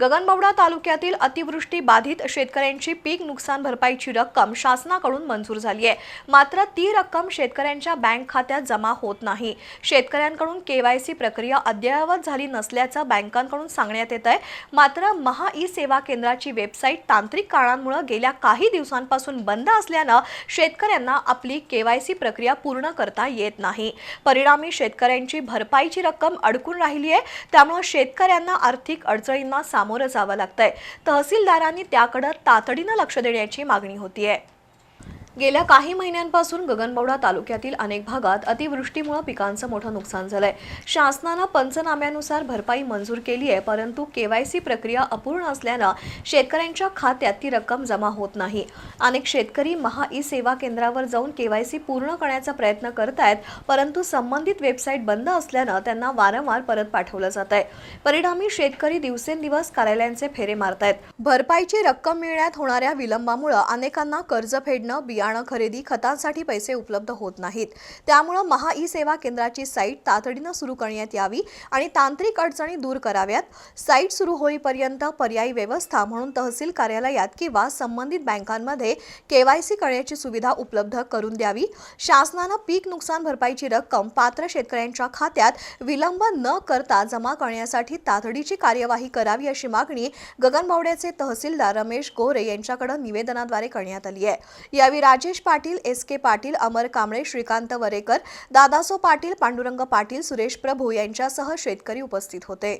गगनबावडा तालुक्यातील अतिवृष्टी बाधित शेतकऱ्यांची पीक नुकसान भरपाईची रक्कम शासनाकडून मंजूर झाली आहे. मात्र ती रक्कम शेतकऱ्यांच्या बँक खात्यात जमा होत नाही. शेतकऱ्यांकडून केवायसी प्रक्रिया अद्ययावत झाली नसल्याचं बँकांकडून सांगण्यात येत आहे. मात्र महा ई सेवा केंद्राची वेबसाईट तांत्रिक कारणांमुळे गेल्या काही दिवसांपासून बंद असल्यानं शेतकऱ्यांना आपली केवायसी प्रक्रिया पूर्ण करता येत नाही. परिणामी शेतकऱ्यांची भरपाईची रक्कम अडकून राहिली आहे. त्यामुळे शेतकऱ्यांना आर्थिक अडचणींना सामोरं जावं लागतंय. तहसीलदारांनी त्याकडे तातडीनं लक्ष देण्याची मागणी होतीये. गेल्या काही महिन्यांपासून गगनबावडा तालुक्यातील अनेक भागात अतिवृष्टीमुळे पिकांचं मोठं नुकसान झालंय. शासनानं पंचनाम्यानुसार भरपाई मंजूर केली आहे परंतु केवायसी प्रक्रिया अपूर्ण असल्यानं शेतकऱ्यांच्या खात्यात ती रक्कम जमा होत नाही. अनेक शेतकरी महा ई सेवा केंद्रावर जाऊन केवायसी पूर्ण करण्याचा प्रयत्न करत आहेत परंतु संबंधित वेबसाईट बंद असल्यानं त्यांना वारंवार परत पाठवलं जात आहे परिणामी शेतकरी दिवसेंदिवस कार्यालयांचे फेरे मारत आहेत भरपाईची रक्कम मिळण्यात होणाऱ्या विलंबामुळे अनेकांना कर्ज फेडणं बियाणं खरेदी खतांसाठी पैसे उपलब्ध होत नाहीत. त्यामुळं महा ई सेवा केंद्राची साईट तातडीनं सुरू करण्यात यावी आणि तांत्रिक अडचणी दूर कराव्यात. साईट सुरू होईपर्यंत पर्यायी व्यवस्था म्हणून तहसील कार्यालयात किंवा संबंधित बँकांमध्ये केवायसी करण्याची सुविधा उपलब्ध करून द्यावी. शासनानं पीक नुकसान भरपाईची रक्कम पात्र शेतकऱ्यांच्या खात्यात विलंब न करता जमा करण्यासाठी तातडीची कार्यवाही करावी अशी मागणी गगनबावड्याचे तहसीलदार रमेश गोरे यांच्याकडे निवेदनाद्वारे करण्यात आली आहे. यावेळी राजेश पाटील एस के पाटील अमर कांबळे श्रीकांत वरेकर दादासो पाटील पांडुरंग पाटील सुरेश प्रभू यांच्यासह शेतकरी उपस्थित होते.